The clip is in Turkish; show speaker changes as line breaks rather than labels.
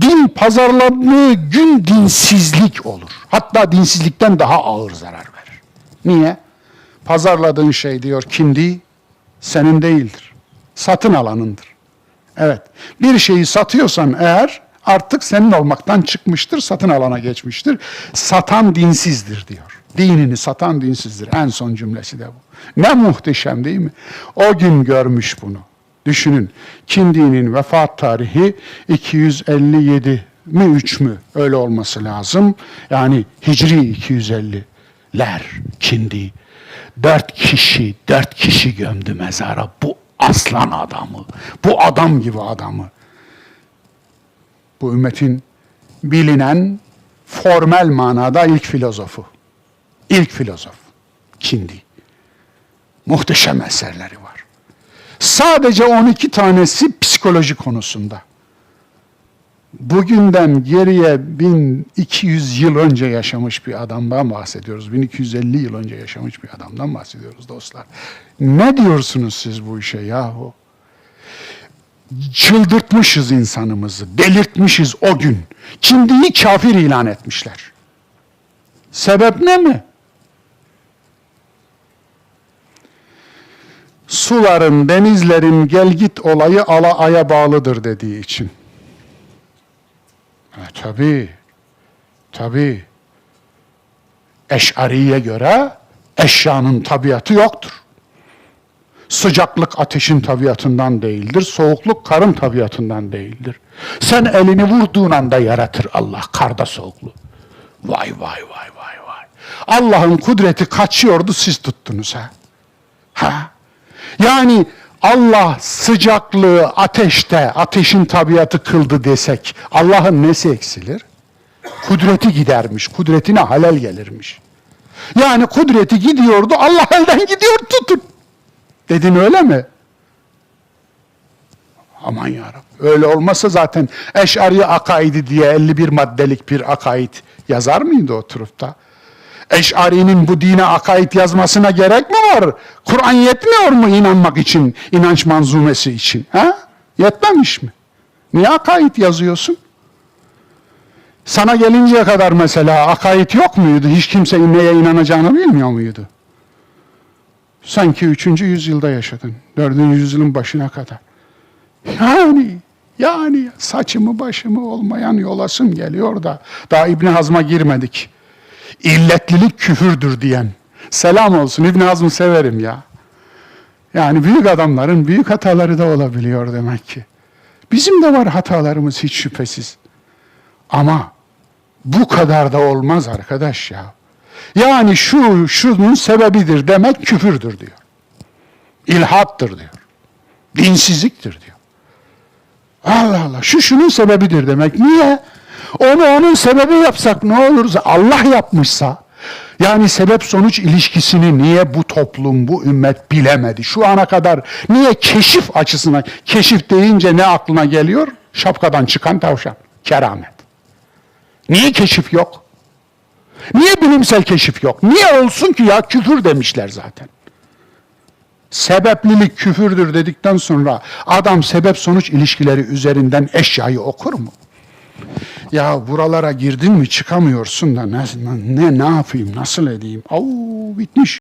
Din pazarlandığı gün dinsizlik olur. Hatta dinsizlikten daha ağır zarar verir. Niye? Pazarladığın şey diyor kindi senin değildir. Satın alanındır. Evet. Bir şeyi satıyorsan eğer artık senin olmaktan çıkmıştır, satın alana geçmiştir. Satan dinsizdir diyor. Dinini satan dinsizdir. En son cümlesi de bu. Ne muhteşem değil mi? O gün görmüş bunu. Düşünün. Kindi'nin vefat tarihi 257 mi 3 mü? Öyle olması lazım. Yani Hicri 250'ler Kindi. Dört kişi, dört kişi gömdü mezara. Bu aslan adamı, bu adam gibi adamı. Bu ümmetin bilinen formel manada ilk filozofu. İlk filozof. Kindi. Muhteşem eserleri var. Sadece 12 tanesi psikoloji konusunda. Bugünden geriye 1200 yıl önce yaşamış bir adamdan bahsediyoruz. 1250 yıl önce yaşamış bir adamdan bahsediyoruz dostlar. Ne diyorsunuz siz bu işe yahu? Çıldırtmışız insanımızı, delirtmişiz o gün. Kindiyi kafir ilan etmişler. Sebep ne mi? Suların, denizlerin gelgit olayı ala aya bağlıdır dediği için. Ha, tabii, tabii. Eş'ariye göre eşyanın tabiatı yoktur. Sıcaklık ateşin tabiatından değildir, soğukluk karın tabiatından değildir. Sen elini vurduğun anda yaratır Allah karda soğukluğu. Vay vay vay vay vay. Allah'ın kudreti kaçıyordu siz tuttunuz ha. Ha? Yani Allah sıcaklığı ateşte, ateşin tabiatı kıldı desek Allah'ın nesi eksilir? Kudreti gidermiş, kudretine halel gelirmiş. Yani kudreti gidiyordu, Allah elden gidiyor tutun. Dedin öyle mi? Aman yarabbim. Öyle olmasa zaten Eş'ari akaidi diye 51 maddelik bir akaid yazar mıydı oturup da? Eş'ari'nin bu dine akaid yazmasına gerek mi var? Kur'an yetmiyor mu inanmak için, inanç manzumesi için? Ha? Yetmemiş mi? Niye akaid yazıyorsun? Sana gelinceye kadar mesela akaid yok muydu? Hiç kimse neye inanacağını bilmiyor muydu? Sanki üçüncü yüzyılda yaşadın. Dördüncü yüzyılın başına kadar. Yani, yani saçımı başımı olmayan yolasım geliyor da daha İbn Hazm'a girmedik. İlletlilik küfürdür diyen. Selam olsun İbn Hazm'ı severim ya. Yani büyük adamların büyük hataları da olabiliyor demek ki. Bizim de var hatalarımız hiç şüphesiz. Ama bu kadar da olmaz arkadaş ya. Yani şu şunun sebebidir demek küfürdür diyor. İlhattır diyor. Dinsizliktir diyor. Allah Allah şu şunun sebebidir demek. Niye? Onu onun sebebi yapsak ne olursa Allah yapmışsa yani sebep sonuç ilişkisini niye bu toplum, bu ümmet bilemedi? Şu ana kadar niye keşif açısından, keşif deyince ne aklına geliyor? Şapkadan çıkan tavşan, keramet. Niye keşif yok? Niye bilimsel keşif yok? Niye olsun ki ya küfür demişler zaten. Sebeplilik küfürdür dedikten sonra adam sebep sonuç ilişkileri üzerinden eşyayı okur mu? Ya buralara girdin mi çıkamıyorsun da ne ne, ne yapayım nasıl edeyim? Au bitmiş.